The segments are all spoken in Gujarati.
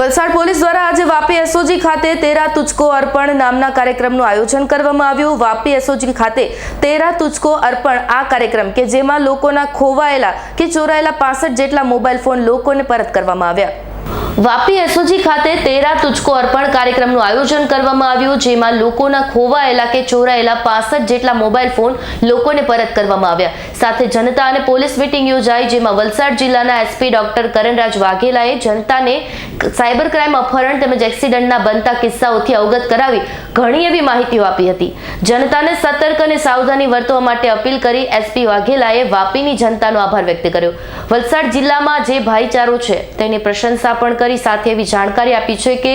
વલસાડ પોલીસ દ્વારા આજે વાપી એસઓજી ખાતે તેરા તુચકો અર્પણ નામના કાર્યક્રમનું આયોજન કરવામાં આવ્યું. વાપી એસઓજી ખાતે તેરા તુચકો અર્પણ આ કાર્યક્રમ કે જેમાં લોકોના ખોવાયેલા કે ચોરાયેલા પાસઠ જેટલા મોબાઈલ ફોન લોકોને પરત કરવામાં આવ્યા. વાપી એસઓજી ખાતે તેરા તુચકો અર્પણ કાર્યક્રમનું આયોજન કરવામાં આવ્યું, જેમાં લોકોના ખોવાયેલા કે ચોરાયેલા પાસઠ જેટલા મોબાઈલ ફોન લોકોને પરત કરવામાં આવ્યા. સાથે જનતા અને પોલીસ મીટિંગ યોજાઈ, જેમાં વલસાડ જિલ્લાના એસપી ડોક્ટર કરણરાજ વાઘેલાએ જનતાને સાયબર ક્રાઇમ અપહરણ તેમજ એક્સિડન્ટના બનતા કિસ્સાઓથી અવગત કરાવી ઘણી એવી માહિતીઓ આપી હતી. જનતાને સતર્ક અને સાવધાની વર્તવા માટે અપીલ કરી એસપી વાઘેલાએ વાપીની જનતાનો આભાર વ્યક્ત કર્યો. વલસાડ જિલ્લામાં જે ભાઈચારો છે તેની પ્રશંસા પણ કરી સાથે એવી જાણકારી આપી છે કે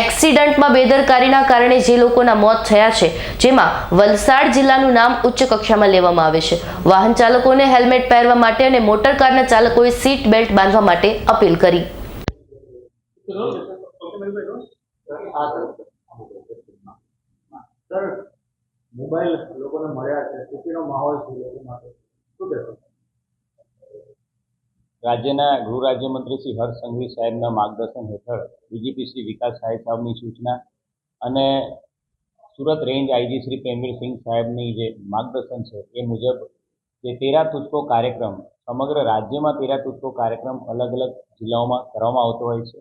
એક્સિડન્ટમાં બેદરકારીના કારણે જે લોકોના મોત થયા છે, જેમાં વલસાડ જિલ્લાનું નામ ઉચ્ચ કક્ષામાં લેવામાં આવે છે. વાહન ચાલકોને હેલ્મેટ પહેરવા માટે અને મોટર કારના ચાલકોએ સીટ બેલ્ટ બાંધવા માટે અપીલ કરી. મોબાઈલ લોકોને મળ્યા છે ખુશીનો માહોલ છે લોકો માટે. શું કહેશો? રાજ્યના ગૃહ રાજ્યમંત્રી શ્રી હર્ષ સંઘવી સાહેબના માર્ગદર્શન હેઠળ ડીજીપી શ્રી વિકાસ સાહેબ સાહેબની સૂચના અને સુરત રેન્જ આઈજી શ્રી પ્રેમવીરસિંહ સાહેબની જે માર્ગદર્શન છે એ મુજબ જે તેરા તુચકો કાર્યક્રમ, સમગ્ર રાજ્યમાં તેરા તુચકો કાર્યક્રમ અલગ અલગ જિલ્લાઓમાં કરવામાં આવતો હોય છે.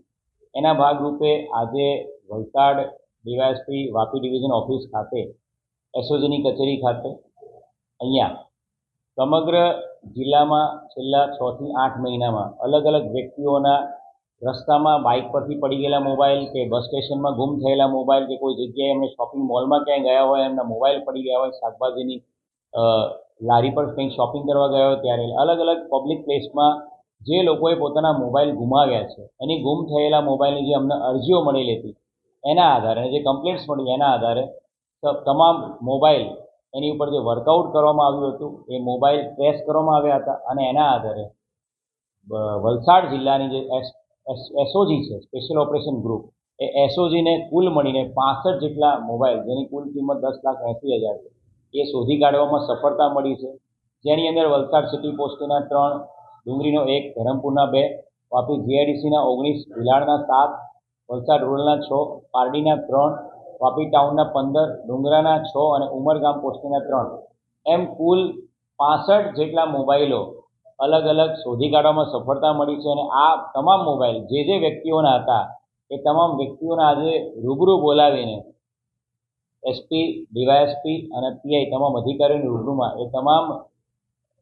એના ભાગરૂપે આજે Valsad DYSP Vapi division office ખાતે એસઓજીની કચેરી ખાતે. અહીંયા સમગ્ર જિલ્લામાં છેલ્લા છથી આઠ મહિનામાં અલગ અલગ વ્યક્તિઓના રસ્તામાં બાઇક પરથી પડી ગયેલા મોબાઈલ કે બસ સ્ટેશનમાં ગુમ થયેલા મોબાઈલ કે કોઈ જગ્યાએ એમને શોપિંગ મોલમાં ક્યાંય ગયા હોય, એમના મોબાઈલ પડી ગયા હોય, શાકભાજીની લારી પર કંઈક શોપિંગ કરવા ગયા હોય ત્યારે અલગ અલગ પબ્લિક પ્લેસમાં જે લોકોએ પોતાના મોબાઈલ ગુમાવ્યા છે, એની ગુમ થયેલા મોબાઈલની જે અમને અરજીઓ મળેલી હતી એના આધારે, જે કમ્પ્લેન્ટ્સ મળી, એના આધારે તમામ મોબાઈલ એની ઉપર જે વર્કઆઉટ કરવામાં આવ્યું હતું, એ મોબાઈલ ટ્રેસ કરવામાં આવ્યા હતા અને એના આધારે વલસાડ જિલ્લાની જે એસ એસઓજી છે, સ્પેશિયલ ઓપરેશન ગ્રુપ, એ એસઓજીને કુલ મળીને પાસઠ જેટલા મોબાઈલ, જેની કુલ કિંમત દસ લાખ એંસી હજાર છે, એ શોધી કાઢવામાં સફળતા મળી છે. જેની અંદર વલસાડ સિટી પોસ્ટના ત્રણ, ડુંગળીનો એક, ધરમપુરના બે, વાપી જીઆઈડીસીના ઓગણીસ, ભિલાડના સાત, વલસાડ રૂરલના છ, પારડીના ત્રણ વાપી ટાઉનના પંદર, ડુંગરાના છ અને ઉમરગામ પોસ્ટના ત્રણ. એમ કુલ પાસઠ જેટલા મોબાઈલો અલગ અલગ શોધી કાઢવામાં સફળતા મળી છે અને આ તમામ મોબાઈલ જે જે વ્યક્તિઓના હતા, એ તમામ વ્યક્તિઓને આજે રૂબરૂ બોલાવીને એસપી, ડીવાયએસપી અને પીઆઈ તમામ અધિકારીઓની રૂબરૂમાં એ તમામ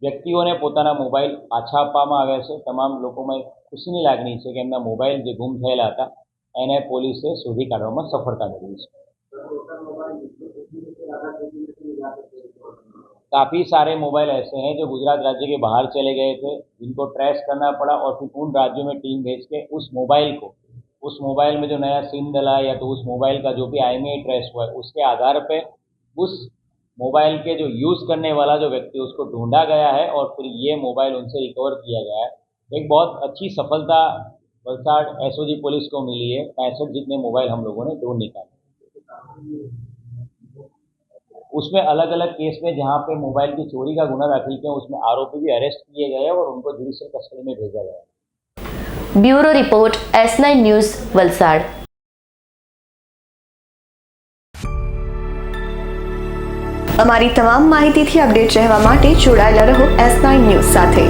વ્યક્તિઓને પોતાના મોબાઈલ પાછા આપવામાં આવ્યા છે. તમામ લોકોમાં ખુશીની લાગણી છે કે એમના મોબાઈલ જે ગુમ થયેલા હતા, એને પોલીસે શોધી કાઢવામાં સફળતા મેળવી છે. काफ़ी सारे मोबाइल ऐसे हैं जो गुजरात राज्य के बाहर चले गए थे, जिनको ट्रेस करना पड़ा और फिर उन राज्यों में टीम भेज के उस मोबाइल को, उस मोबाइल में जो नया सिम डला या तो उस मोबाइल का जो भी आई एम ट्रेस हुआ है, उसके आधार पे उस मोबाइल के जो यूज़ करने वाला जो व्यक्ति उसको ढूंढा गया है और फिर ये मोबाइल उनसे रिकवर किया गया है। एक बहुत अच्छी सफलता वलसाड एसओजी पुलिस को मिली है, पैंसठ जितने मोबाइल हम लोगों ने ढूंढ निकाले। उसमें अलग अलग केस में जहाँ पे मोबाइल की चोरी का गुना दाखिल किया उसमें आरोपी भी अरेस्ट किए गए हैं और उनको जुडिशियल कस्टडी में भेजा गया है bureau report S nine news Valsad અમારી તમામ માહિતીથી અપડેટ રહેવા માટે જોડાયેલા રહો એસ નાઇન ન્યૂઝ સાથે